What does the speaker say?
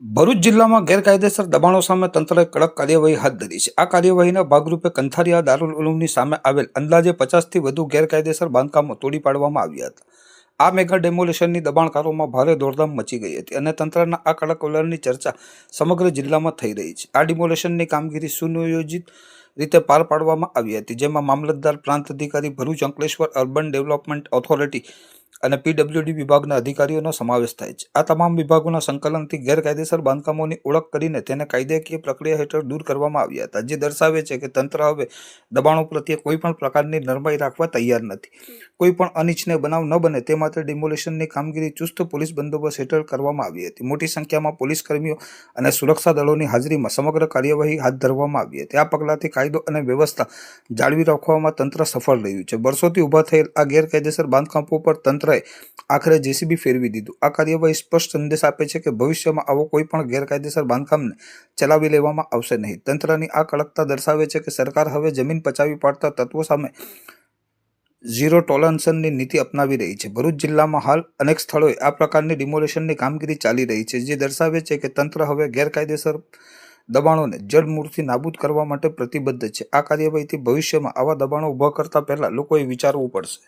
ભરૂચ જિલ્લામાં ગેરકાયદેસર દબાણો સામે તંત્રએ કડક કાર્યવાહી હાથ ધરી છે. આ કાર્યવાહીના ભાગરૂપે કંથારિયા દારૂલ ઉલુમની સામે આવેલ અંદાજે પચાસથી વધુ ગેરકાયદેસર બાંધકામો તોડી પાડવામાં આવ્યા હતા. આ મેગા ડેમોલેશનની દબાણકારોમાં ભારે દોડધામ મચી ગઈ હતી અને તંત્રના આ કડક વલણની ચર્ચા સમગ્ર જિલ્લામાં થઈ રહી છે. આ ડિમોલેશનની કામગીરી સુનિયોજિત રીતે પાર પાડવામાં આવી હતી, જેમાં મામલતદાર પ્રાંત અધિકારી Bharuch Ankleshwar urban development authority અને પીડબ્લ્યુડી વિભાગના અધિકારીઓનો સમાવેશ થાય છે. આ તમામ વિભાગોના સંકલનથી ગેરકાયદેસર બાંધકામોની ઓળખ કરીને તેને કાયદાકીય પ્રક્રિયા હેઠળ દૂર કરવામાં આવ્યા હતા, જે દર્શાવે છે કે તંત્ર હવે દબાણો પ્રત્યે કોઈ પણ પ્રકારની નરમાઈ રાખવા તૈયાર નથી. કોઈ પણ અનિચ્છનીય બનાવ ન બને તે માટે ડિમોલિશનની કામગીરી ચુસ્ત પોલીસ બંદોબસ્ત હેઠળ કરવામાં આવી હતી. મોટી સંખ્યામાં પોલીસ કર્મીઓ અને સુરક્ષા દળોની હાજરીમાં સમગ્ર કાર્યવાહી હાથ ધરવામાં આવી હતી. આ પગલાંથી કાયદો અને વ્યવસ્થા જાળવી રાખવામાં તંત્ર સફળ રહ્યું છે. વર્ષોથી ઊભા થયેલ આ ગેરકાયદેસર બાંધકામો પર તંત્રએ આખરે જેસીબી ફેરવી દીધું. આ કાર્યવાહી સ્પષ્ટ સંદેશ આપે છે કે ભવિષ્યમાં આવો કોઈ પણ ગેરકાયદેસર બાંધકામને ચલાવી લેવામાં આવશે નહીં. તંત્રની આ કડકતા દર્શાવે છે કે સરકાર હવે જમીન પચાવી પાડતા તત્વો સામે ઝીરો ટોલરન્સની નીતિ અપનાવી રહી છે. ભરૂચ જિલ્લામાં હાલ અનેક સ્થળોએ આ પ્રકારની ડિમોલેશનની કામગીરી ચાલી રહી છે, જે દર્શાવે છે કે તંત્ર હવે ગેરકાયદેસર દબાણોને જડમૂળથી નાબૂદ કરવા માટે પ્રતિબદ્ધ છે. આ કાર્યવાહીથી ભવિષ્યમાં આવા દબાણો ઊભા કરતા પહેલા લોકોએ વિચારવું પડશે.